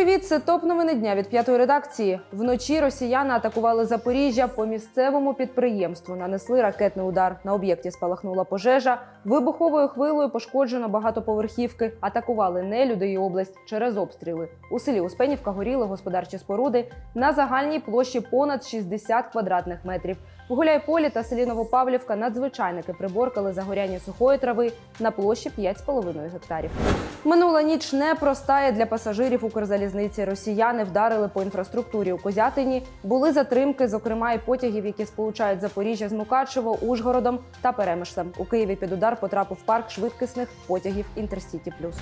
Привіт, це топ новини дня від п'ятої редакції. Вночі росіяни атакували Запоріжжя по місцевому підприємству. Нанесли ракетний удар. На об'єкті спалахнула пожежа. Вибуховою хвилою пошкоджено багатоповерхівки. Атакували нелюди і область через обстріли. У селі Успенівка горіли господарчі споруди на загальній площі понад 60 квадратних метрів. В Гуляйполі та селі Новопавлівка надзвичайники приборкали загоряння сухої трави на площі 5,5 гектарів. Минула ніч непроста і для пасажирів Укрзалізниці. Росіяни вдарили по інфраструктурі у Козятині. Були затримки, зокрема, і потягів, які сполучають Запоріжжя з Мукачево, Ужгородом та Перемишлем. У Києві під удар потрапив парк швидкісних потягів Інтерсіті Плюс.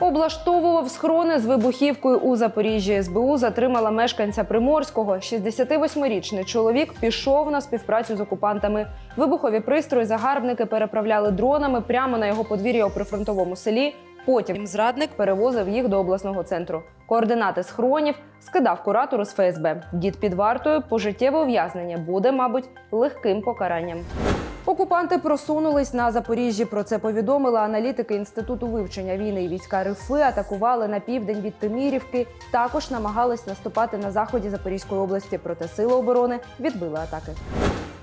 Облаштовував схорони з вибухівкою у Запоріжжі. СБУ затримала мешканця Приморського. 68-річний чоловік пішов на співпрацю з окупантами. Вибухові пристрої загарбники переправляли дронами прямо на його подвір'я у прифронтовому селі. Потім зрадник перевозив їх до обласного центру. Координати схронів скидав куратору з ФСБ. Дід під вартою пожиттєве ув'язнення буде, мабуть, легким покаранням. Окупанти просунулись на Запоріжжі. Про це повідомили аналітики інституту вивчення війни і війська РФ. Атакували на південь від Тимірівки. Також намагались наступати на заході Запорізької області. Проте сили оборони відбили атаки.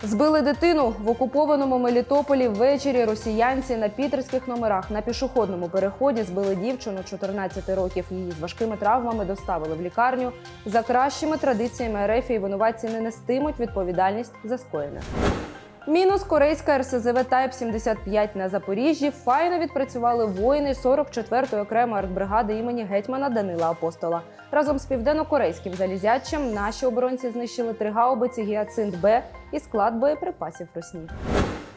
Збили дитину в окупованому Мелітополі ввечері. Росіянці на пітерських номерах на пішохідному переході збили дівчину 14 років. Її з важкими травмами доставили в лікарню. За кращими традиціями РФ і винуватці не нестимуть відповідальність за скоєне. Мінус корейська РСЗВ Тайп 75 на Запоріжжі файно відпрацювали воїни 44-ї окремої артбригади імені гетьмана Данила Апостола. Разом з південно-корейським залізячим наші оборонці знищили три гаубиці Гіацинт Б і склад боєприпасів Росні.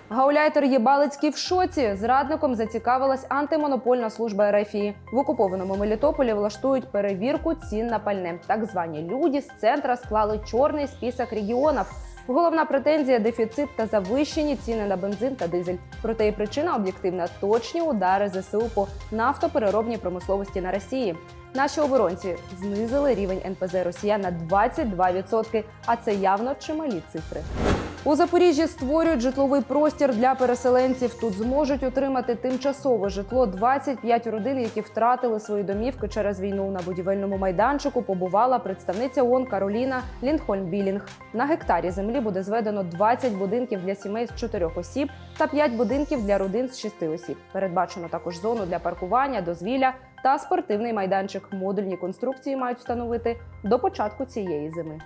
Гауляйтер Єбалицький в шоці. Зрадником зацікавилась антимонопольна служба РФІ. В окупованому Мелітополі влаштують перевірку цін на пальне. Так звані люди з центра склали чорний список регіонів. Головна претензія дефіцит та завищені ціни на бензин та дизель. Проте і причина об'єктивна точні удари ЗСУ по нафтопереробній промисловості на Росії. Наші оборонці знизили рівень НПЗ Росія на 22%, а це явно чималі цифри. У Запоріжжі створюють житловий простір для переселенців. Тут зможуть отримати тимчасове житло 25 родин, які втратили свої домівки через війну. На будівельному майданчику побувала представниця ООН Кароліна Ліндхольм-Білінг. На гектарі землі буде зведено 20 будинків для сімей з 4 осіб та 5 будинків для родин з 6 осіб. Передбачено також зону для паркування, дозвілля та спортивний майданчик. Модульні конструкції мають встановити до початку цієї зими.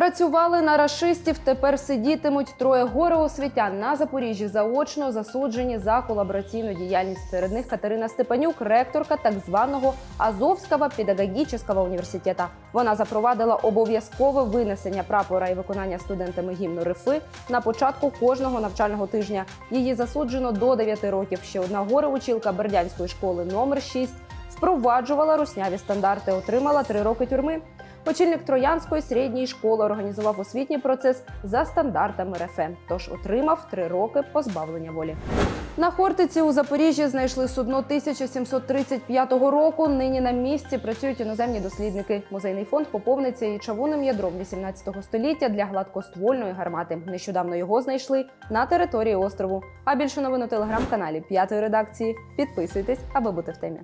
Працювали на рашистів. Тепер сидітимуть троє горе-освітян на Запоріжжі заочно засуджені за колабораційну діяльність. Серед них Катерина Степанюк, ректорка так званого Азовського педагогічного університету. Вона запровадила обов'язкове винесення прапора і виконання студентами гімну РФИ на початку кожного навчального тижня. Її засуджено до 9 років. Ще одна горе-училка Бердянської школи номер 6 впроваджувала русняві стандарти, отримала три роки тюрми. Очільник Троянської середньої школи організував освітній процес за стандартами РФ, тож отримав три роки позбавлення волі. На Хортиці у Запоріжжі знайшли судно 1735 року. Нині на місці працюють іноземні дослідники. Музейний фонд поповниться і чавунним ядром 18 століття для гладкоствольної гармати. Нещодавно його знайшли на території острову. А більше новин у телеграм-каналі п'ятої редакції. Підписуйтесь, аби бути в темі.